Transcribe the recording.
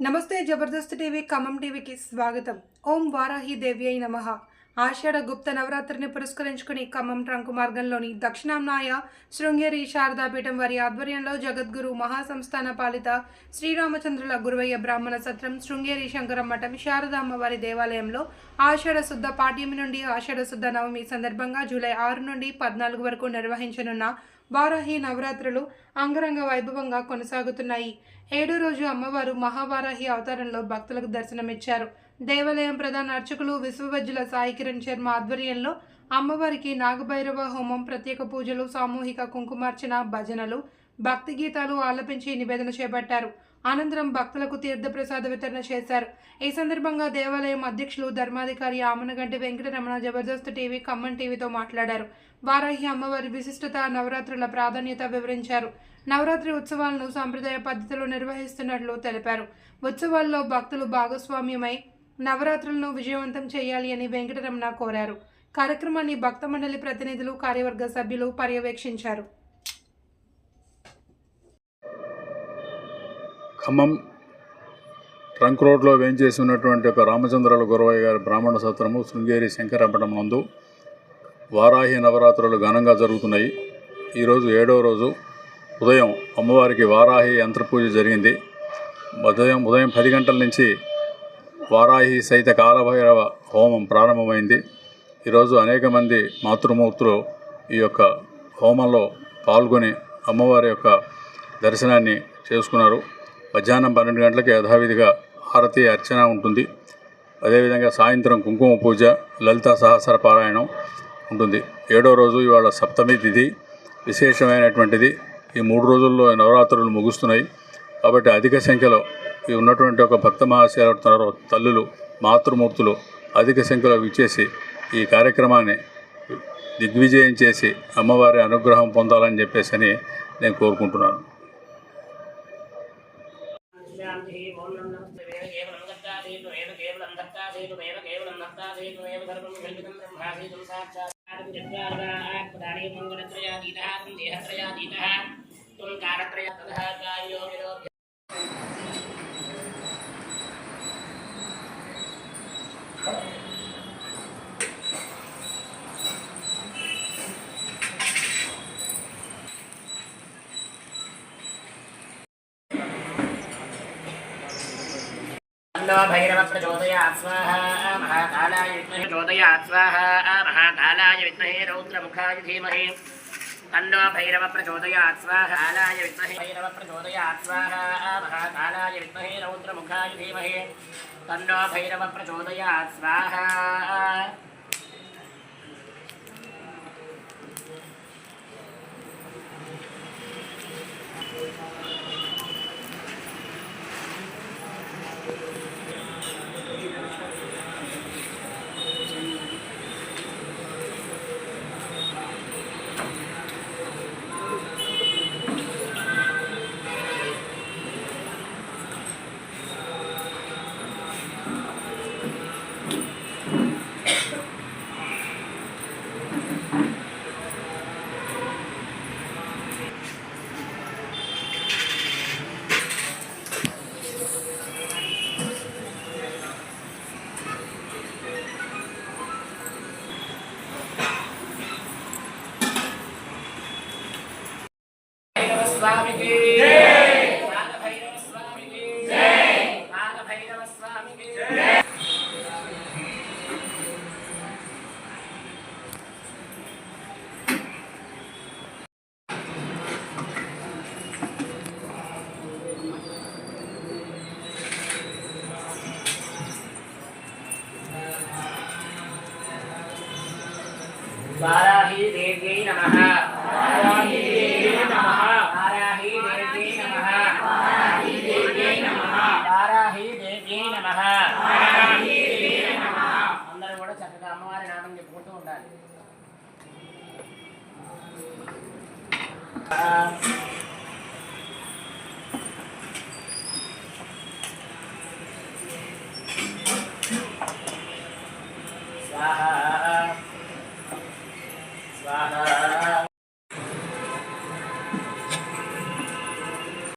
నమస్తే జబర్దస్త్ టీవీ ఖమ్మం టీవీకి స్వాగతం ఓం వారాహి దేవి అయి నమ ఆషాఢ గుప్త నవరాత్రిని పురస్కరించుకుని ఖమ్మం ట్రంకు మార్గంలోని దక్షిణాంనాయ శృంగేరి శారదాపీఠం వారి ఆధ్వర్యంలో జగద్గురు మహాసంస్థాన పాలిత శ్రీరామచంద్రుల గురువయ్య బ్రాహ్మణ సత్రం శృంగేరి శంకరం మఠం శారదామ్మ వారి దేవాలయంలో ఆషాఢ శుద్ధ పాఠ్యమి నుండి ఆషాఢ శుద్ధ నవమి సందర్భంగా జూలై ఆరు నుండి పద్నాలుగు వరకు నిర్వహించనున్న వారాహి నవరాత్రులు అంగరంగ వైభవంగా కొనసాగుతున్నాయి. ఏడో రోజు అమ్మవారు మహావారాహి అవతారంలో భక్తులకు దర్శనమిచ్చారు. దేవాలయం ప్రధాన అర్చకులు విశ్వవజ్జుల సాయి కిరణ్ శర్మ ఆధ్వర్యంలో అమ్మవారికి నాగభైరవ హోమం ప్రత్యేక పూజలు సామూహిక కుంకుమార్చన భజనలు భక్తి గీతాలు ఆలపించి నివేదన చేపట్టారు. అనంతరం భక్తులకు తీర్థప్రసాద వితరణ చేశారు. ఈ సందర్భంగా దేవాలయం అధ్యక్షులు ధర్మాధికారి ఆమనగంటి వెంకటరమణ జబర్దస్త్ టీవీ ఖమ్మం టీవీతో మాట్లాడారు. వారాహి అమ్మవారి విశిష్టత నవరాత్రుల ప్రాధాన్యత వివరించారు. నవరాత్రి ఉత్సవాలను సాంప్రదాయ పద్ధతిలో నిర్వహిస్తున్నట్లు తెలిపారు. ఉత్సవాల్లో భక్తులు భాగస్వామ్యమై నవరాత్రులను విజయవంతం చేయాలి అని వెంకటరమణ కోరారు. కార్యక్రమాన్ని భక్త మండలి ప్రతినిధులు కార్యవర్గ సభ్యులు పర్యవేక్షించారు. ఖమ్మం ట్రంక్ రోడ్లో వేంచేసి ఉన్నటువంటి ఒక రామచంద్రాల గురవయ్య గారి బ్రాహ్మణ సత్రము శృంగేరి శంకరపట్టణం నందు వారాహి నవరాత్రులు ఘనంగా జరుగుతున్నాయి. ఈరోజు ఏడవ రోజు ఉదయం అమ్మవారికి వారాహి యంత్ర పూజ జరిగింది. ఉదయం ఉదయం పది గంటల నుంచి వారాహి సహిత కాలభైరవ హోమం ప్రారంభమైంది. ఈరోజు అనేక మంది మాతృమూర్తులు ఈ యొక్క హోమంలో పాల్గొని అమ్మవారి యొక్క దర్శనాన్ని చేసుకున్నారు. మధ్యాహ్నం పన్నెండు గంటలకి యథావిధిగా హారతి అర్చన ఉంటుంది. అదేవిధంగా సాయంత్రం కుంకుమ పూజ లలిత సహస్ర పారాయణం ఉంటుంది. ఏడో రోజు ఇవాళ సప్తమి తిథి. విశేషమైనటువంటిది ఈ మూడు రోజుల్లో నవరాత్రులు ముగుస్తున్నాయి. కాబట్టి అధిక సంఖ్యలో ఈ ఉన్నటువంటి ఒక భక్త మహాశివరాత్రులు తల్లులు మాతృమూర్తులు అధిక సంఖ్యలో విచ్చేసి ఈ కార్యక్రమాన్ని దిగ్విజయం చేసి అమ్మవారి అనుగ్రహం పొందాలని చెప్పేసి అని నేను కోరుకుంటున్నాను. लो भैरवप्रचोदयात् स्वाहा, महाकालाय विद्महे प्रचोदयात् स्वाहा, महाकालाय विद्महे रौद्रमुखाय धीमहि। तन्नो भैरवप्रचोदयात् स्वाहा कालाय विद्महे भैरवप्रचोदयात् स्वाहा, महाकालाय विद्महे रौद्रमुखाय धीमहि। तन्नो भैरवप्रचोदयात् स्वाहा స్వామికి. వారాహి దేవ్యై నమః. వారాహి దేవ్యై నమః. வாராகி தேவியை நம வாராகி தேவியை நம வாராகி தேவியை நம వారాహి దేవియే నమః అందరూ కూడా చక్కగా అమ్మవారి నామం చెప్పుకుంటూ ఉండాలి స్వాహ